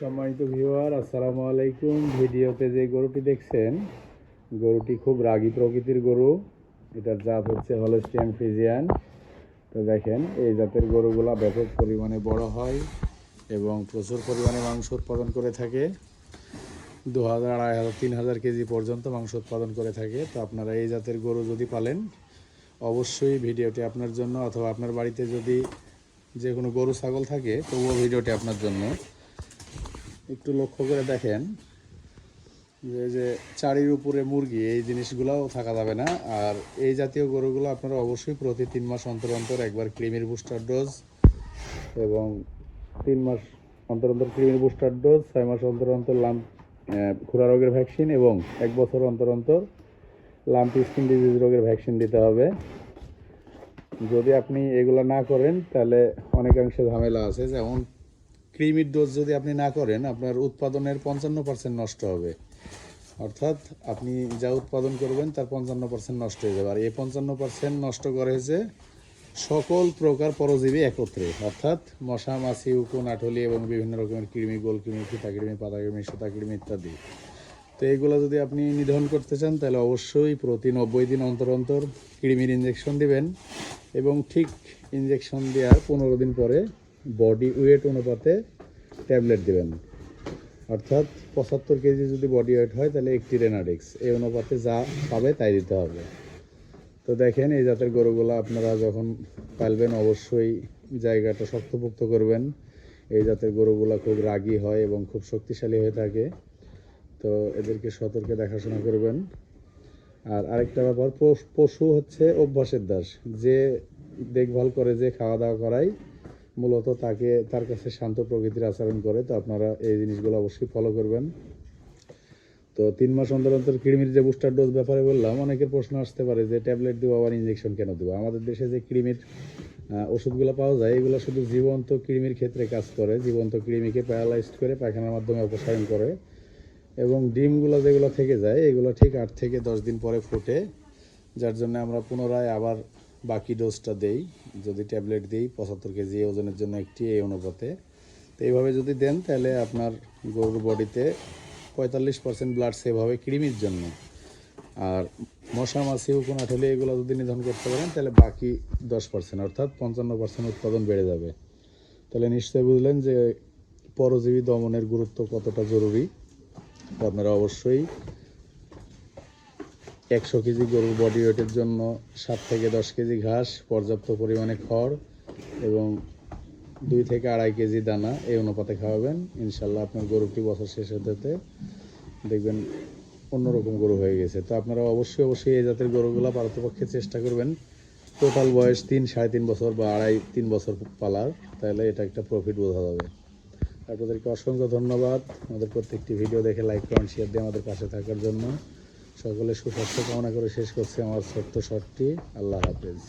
সম্মানিত ভিউয়ার, আসসালামু আলাইকুম। ভিডিওতে যে গরুটি দেখছেন, গরুটি খুব রাগী প্রকৃতির গরু। এটার জাত হচ্ছে হলস্টিয়ান ফিজিয়ান। তো দেখেন, এই জাতের গরুগুলা ব্যাপক পরিমাণে বড় হয় এবং প্রচুর পরিমাণে মাংস উৎপাদন করে থাকে। দু হাজার, আড়াই হাজার, তিন হাজার কেজি পর্যন্ত মাংস উৎপাদন করে থাকে। তো আপনারা এই জাতের গরু যদি পালেন, অবশ্যই ভিডিওটি আপনার জন্য অথবা আপনার বাড়িতে যদি যে কোনো গরু, ছাগল থাকে, তবুও ভিডিওটি আপনার জন্য। একটু লক্ষ্য করে দেখেন যে যে চারির উপরে মুরগি, এই জিনিসগুলোও থাকা যাবে না। আর এই জাতীয় গরুগুলো আপনারা অবশ্যই প্রতি তিন মাস অন্তর অন্তর একবার ক্রিমির বুস্টার ডোজ এবং তিন মাস অন্তর অন্তর ক্রিমির বুস্টার ডোজ, ছয় মাস অন্তর অন্তর লাম খুরা রোগের ভ্যাকসিন এবং এক বছর অন্তর অন্তর লাম্পি স্কিন ডিজিজ রোগের ভ্যাকসিন দিতে হবে। যদি আপনি এগুলো না করেন, তাহলে অনেকাংশে ঝামেলা আছে। যেমন ক্রিমির ডোজ যদি আপনি না করেন, আপনার উৎপাদনের পঞ্চান্ন পার্সেন্ট নষ্ট হবে। অর্থাৎ আপনি যা উৎপাদন করবেন, তার পঞ্চান্ন পার্সেন্ট নষ্ট হয়ে যাবে। আর এই পঞ্চান্ন পার্সেন্ট নষ্ট করে হয়েছে সকল প্রকার পরজীবী একত্রে। অর্থাৎ মশা, মাছি, উকুন আঠলি এবং বিভিন্ন রকমের কৃমি, গোল কৃমি, ফিতা কৃমি, পাতা কৃমি, সুতা কৃমি ইত্যাদি। তো এইগুলো যদি আপনি নিধন করতে চান, তাহলে অবশ্যই প্রতি নব্বই দিন অন্তর অন্তর কৃমির ইঞ্জেকশন দিবেন এবং ঠিক ইঞ্জেকশন দেওয়ার পনেরো দিন পরে বডি ওয়েট অনুপাতে ট্যাবলেট দেবেন। অর্থাৎ পঁচাত্তর কেজি যদি বডি ওয়েট হয়, তাহলে একটি রেনাডিক্স এই অনুপাতে যা পাবে তাই দিতে হবে। তো দেখেন, এই জাতের গরুগুলো আপনারা যখন পালবেন, অবশ্যই জায়গাটা শক্তপোক্ত করবেন। এই জাতের গরুগুলো খুব রাগী হয় এবং খুব শক্তিশালী হয়ে থাকে। তো এদেরকে সতর্কে দেখাশোনা করবেন। আর আরেকটা ব্যাপার, পশ- হচ্ছে অভ্যাসের দাস। যে দেখভাল করে, যে খাওয়া দাওয়া করায় মূলত তাকে, তার কাছে শান্ত প্রকৃতির আচরণ করে, তো আপনারা এই জিনিসগুলো অবশ্যই ফলো করবেন। তো তিন মাস অন্তর অন্তর কৃমির যে বুস্টার ডোজ ব্যাপারে বললাম, অনেকের প্রশ্ন আসতে পারে যে ট্যাবলেট দেবো আবার ইঞ্জেকশন কেন দেবো? আমাদের দেশে যে কৃমির ওষুধগুলো পাওয়া যায়, এগুলো শুধু জীবন্ত কৃমির ক্ষেত্রে কাজ করে, জীবন্ত কৃমিকে প্যারালাইজড করে পায়খানার মাধ্যমে অপসারণ করে। এবং ডিমগুলো যেগুলো থেকে যায়, এগুলো ঠিক আট থেকে দশ দিন পরে ফুটে, যার জন্য আমরা পুনরায় আবার বাকি ডোজটা দেই। যদি ট্যাবলেট দিই, পঁচাত্তর কেজি ওজনের জন্য একটি এই অনুপাতে। তো এইভাবে যদি দেন, তাহলে আপনার গরুর বডিতে পঁয়তাল্লিশ পার্সেন্ট ব্লাড সেভ হবে কৃমির জন্য। আর মশা, মাছি, উকুন, আঠলে, এগুলো যদি নিধন করতে পারেন, তাহলে বাকি দশ পার্সেন্ট অর্থাৎ পঞ্চান্ন পার্সেন্ট উৎপাদন বেড়ে যাবে। তাহলে নিশ্চয়ই বুঝলেন যে পরজীবী দমনের গুরুত্ব কতটা জরুরি। আপনারা অবশ্যই একশো কেজি গরুর বডি ওয়েটের জন্য সাত থেকে দশ কেজি ঘাস, পর্যাপ্ত পরিমাণে খড় এবং দুই থেকে আড়াই কেজি দানা এই অনুপাতে খাওয়াবেন। ইনশাল্লাহ আপনার গরুটি বছর শেষ হতে হতে দেখবেন অন্যরকম গরু হয়ে গেছে। তো আপনারা অবশ্যই অবশ্যই এই জাতের গরুগুলো পারতপক্ষে চেষ্টা করবেন। টোটাল বয়স তিন, সাড়ে তিন বছর বা আড়াই, তিন বছর পালার, তাহলে এটা একটা প্রফিট বোঝা যাবে। আপনাদেরকে অসংখ্য ধন্যবাদ। আমাদের প্রত্যেকটি ভিডিও দেখে লাইক কমেন্ট শেয়ার দিয়ে আমাদের পাশে থাকার জন্য। সকলে সুস্বাস্থ্য কামনা করে শেষ করছি আমার ছোট্ট শটটি। আল্লাহ হাফেজ।